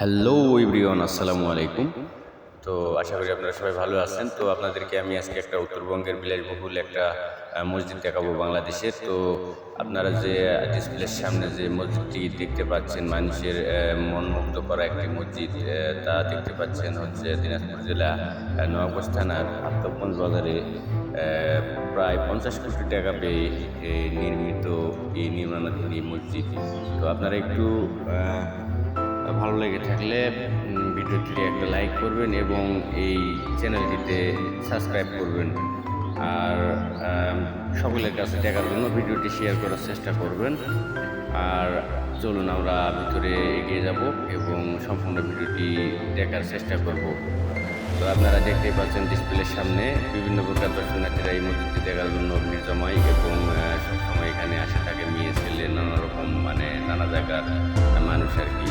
Hello ইব্রিয়ন আসসালামু আলাইকুম তো আশা করি আপনারা সবাই ভালো আছেন। তো আপনাদেরকে আমি আজকে একটা উত্তরবঙ্গের বিলাসবহুল একটা মসজিদ দেখাবো বাংলাদেশের। তো আপনারা যে ডিসপ্লের সামনে যে মসজিদটি দেখতে পাচ্ছেন মানুষের আহ, মন মুগ্ধ করা একটি মসজিদ তা দেখতে পাচ্ছেন হচ্ছে দিনাজপুর জেলা নবাবগঞ্জ থানার আত্মগঞ্জ বাজারে প্রায় পঞ্চাশ কোটি টাকা পেয়ে নির্মিত এই নির্মাণাধীন এই মসজিদ। তো আপনারা একটু ভালো লেগে থাকলে ভিডিওটিতে একটা লাইক করবেন এবং এই চ্যানেলটিতে সাবস্ক্রাইব করবেন। আর সকলের কাছে দেখার জন্য ভিডিওটি শেয়ার করার চেষ্টা করবেন। আর চলুন আমরা ভিতরে এগিয়ে যাব এবং সম্পূর্ণ ভিডিওটি দেখার চেষ্টা করব। তো আপনারা দেখতেই পাচ্ছেন ডিসপ্লের সামনে বিভিন্ন প্রকার দর্শনার্থীরা এই মসজিদটি দেখার জন্য ভিড় জমায় এবং সবসময় এখানে আসে থাকে। মেয়ে, ছেলে, নানা রকম মানে নানা জায়গার মানুষ আর কি।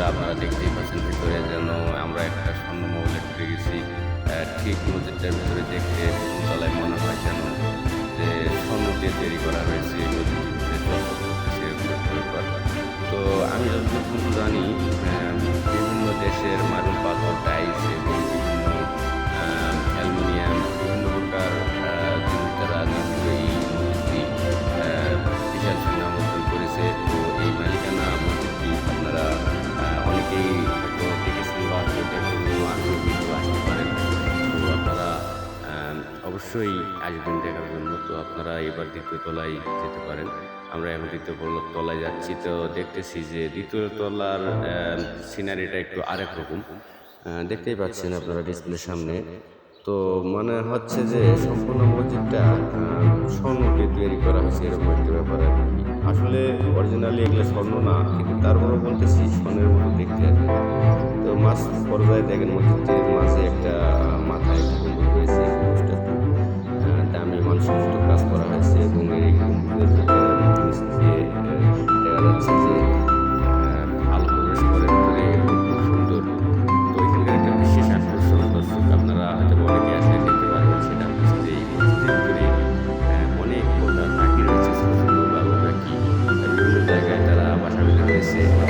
বন্ধুরা, আপনারা দেখতেই পাচ্ছেন ভিতরে যেন আমরা একটা স্বর্ণ মহলে ঢুকে গেছি ঠিক মসজিদটার ভিতরে দেখতে তলায় মনে হয় যেন যে স্বর্ণ দিয়ে তৈরি করা হয়েছে নদীর। তো আমি যতটুকু জানি অবশ্যই আসবেন দেখার জন্য। তো আপনারা এবার দ্বিতীয় তলায় যেতে পারেন। আমরা এখন দ্বিতীয় তল- তলায় যাচ্ছি। তো দেখতেছি যে দ্বিতীয় তলার সিনারিটা একটু আরেক রকম। দেখতেই পাচ্ছেন আপনারা ডিসপ্লের সামনে। তো মনে হচ্ছে যে সম্পূর্ণ মসজিদটা স্বর্ণ দিয়ে তৈরি করা হয়েছে এরকম একটা ব্যাপার আর কি। আসলে অরিজিনালি এগুলো স্বর্ণ না, কিন্তু তারপরে বলতেছি স্বর্ণের মতো দেখতে আর। তো মাছ পর্যায়ে দেখেন মসজিদটির মাঝে একটা মাথায় রয়েছে। Sí.